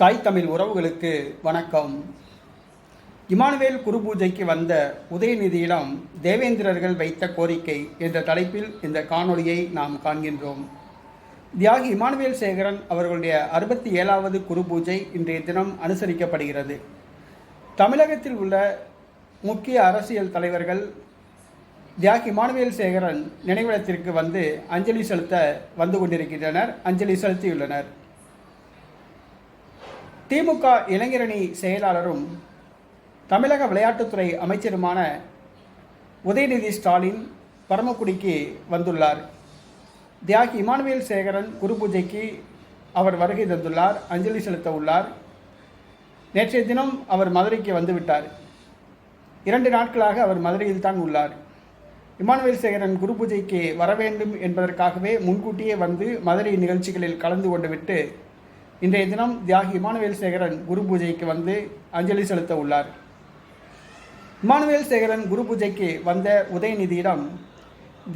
தாய் தமிழ் உறவுகளுக்கு வணக்கம். இமானுவேல் குரு பூஜைக்கு வந்த உதயநிதியிடம் தேவேந்திரர்கள் வைத்த கோரிக்கை என்ற தலைப்பில் இந்த காணொளியை நாம் காண்கின்றோம். தியாகி இமானுவேல் சேகரன் அவர்களுடைய அறுபத்தி ஏழாவது குரு பூஜை இன்றைய தினம் அனுசரிக்கப்படுகிறது. தமிழகத்தில் உள்ள முக்கிய அரசியல் தலைவர்கள் தியாகி இமானுவேல் சேகரன் நினைவிடத்திற்கு வந்து அஞ்சலி செலுத்த வந்து கொண்டிருக்கின்றனர். அஞ்சலி செலுத்தியுள்ளனர். திமுக இளைஞரணி செயலாளரும் தமிழக விளையாட்டுத்துறை அமைச்சருமான உதயநிதி ஸ்டாலின் பரமக்குடிக்கு வந்துள்ளார். தியாகி இமானுவேல் சேகரன் குரு பூஜைக்கு அவர் வருகை தந்துள்ளார் அஞ்சலி செலுத்த உள்ளார் நேற்றைய தினம் அவர் மதுரைக்கு வந்துவிட்டார். இரண்டு நாட்களாக அவர் மதுரையில் தான் உள்ளார். இமானுவேல் சேகரன் குரு பூஜைக்கு வர வேண்டும் என்பதற்காகவே முன்கூட்டியே வந்து மதுரை நிகழ்ச்சிகளில் கலந்து கொண்டு விட்டு இன்றைய தினம் தியாகி இமானுவேல் சேகரன் குரு பூஜைக்கு வந்து அஞ்சலி செலுத்த உள்ளார். இமானுவேல் சேகரன் குரு பூஜைக்கு வந்த உதயநிதியிடம்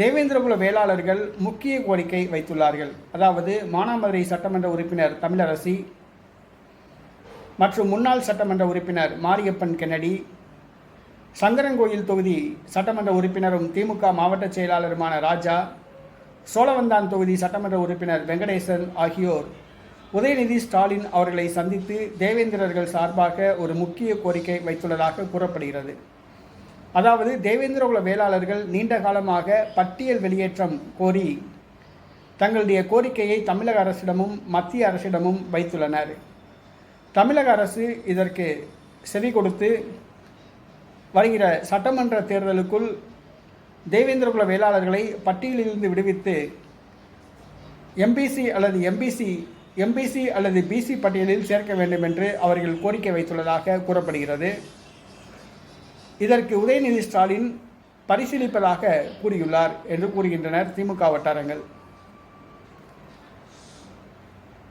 தேவேந்திரகுல வேளாளர்கள் முக்கிய கோரிக்கை வைத்துள்ளார்கள். அதாவது மானாமதுரை சட்டமன்ற உறுப்பினர் தமிழரசி மற்றும் முன்னாள் சட்டமன்ற உறுப்பினர் மாரியப்பன் கென்னடி சங்கரன்கோயில் தொகுதி சட்டமன்ற உறுப்பினரும் திமுக மாவட்ட செயலாளருமான ராஜா சோழவந்தான் தொகுதி சட்டமன்ற உறுப்பினர் வெங்கடேசன் ஆகியோர் உதயநிதி ஸ்டாலின் அவர்களை சந்தித்து தேவேந்திரர்கள் சார்பாக ஒரு முக்கிய கோரிக்கை வைத்துள்ளதாக கூறப்படுகிறது. அதாவது தேவேந்திரகுல வேளாளர்கள் நீண்ட காலமாக பட்டியல் வெளியேற்றம் கோரி தங்களுடைய கோரிக்கையை தமிழக அரசிடமும் மத்திய அரசிடமும் வைத்துள்ளனர். தமிழக அரசு இதற்கு செவி கொடுத்து வருகிற சட்டமன்ற தேர்தலுக்குள் தேவேந்திரகுல வேளாளர்களை பட்டியலிலிருந்து விடுவித்து எம்பிசி அல்லது எம்பிசி எம்பிசி அல்லது பிசி பட்டியலில் சேர்க்க வேண்டும் என்று அவர்கள் கோரிக்கை வைத்துள்ளதாக கூறப்படுகிறது. இதற்கு உதயநிதி ஸ்டாலின் பரிசீலிப்பதாக கூறியுள்ளார் என்று கூறுகின்றனர் திமுக வட்டாரங்கள்.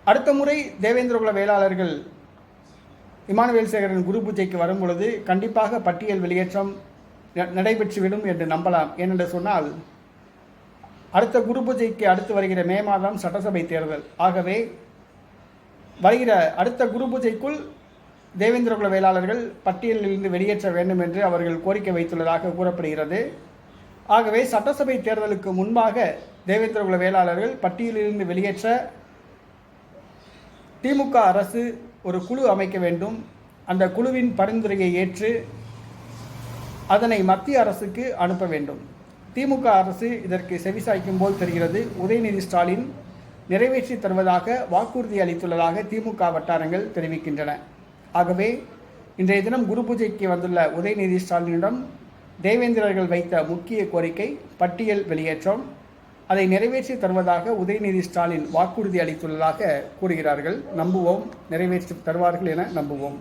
அடுத்த முறை தேவேந்திரகுல வேளாளர்கள் இமானுவேல் சேகரன் குரு பூஜைக்கு வரும் பொழுது கண்டிப்பாக பட்டியல் வெளியேற்றம் ந- நடைபெற்றுவிடும் என்று நம்பலாம். ஏனென்று சொன்னால் அடுத்த குரு பூஜைக்கு அடுத்து வருகிற மே மாதம் சட்டசபை தேர்தல். ஆகவே வருகிற அடுத்த குரு பூஜைக்குள் தேவேந்திரகுல வேளாளர்கள் பட்டியலிலிருந்து வெளியேற்ற வேண்டும் என்று அவர்கள் கோரிக்கை வைத்துள்ளதாக கூறப்படுகிறது. ஆகவே சட்டசபை தேர்தலுக்கு முன்பாக தேவேந்திரகுல வேளாளர்கள் பட்டியலிலிருந்து வெளியேற்ற திமுக அரசு ஒரு குழு அமைக்க வேண்டும். அந்த குழுவின் பரிந்துரையை ஏற்று அதனை மத்திய அரசுக்கு அனுப்ப வேண்டும். திமுக அரசு இதற்கு செவிசாய்க்கும் போல் தெரிகிறது. உதயநிதி ஸ்டாலின் நிறைவேற்றி தருவதாக வாக்குறுதி அளித்துள்ளதாக திமுக வட்டாரங்கள் தெரிவிக்கின்றன. ஆகவே இன்றைய தினம் குரு பூஜைக்கு வந்துள்ள உதயநிதி ஸ்டாலினிடம் தேவேந்திரர்கள் வைத்த முக்கிய கோரிக்கை பட்டியல் வெளியேற்றம். அதை நிறைவேற்றி தருவதாக உதயநிதி ஸ்டாலின் வாக்குறுதி அளித்துள்ளதாக கூறுகிறார்கள். நம்புவோம் நிறைவேற்றி தருவார்கள் என நம்புவோம்.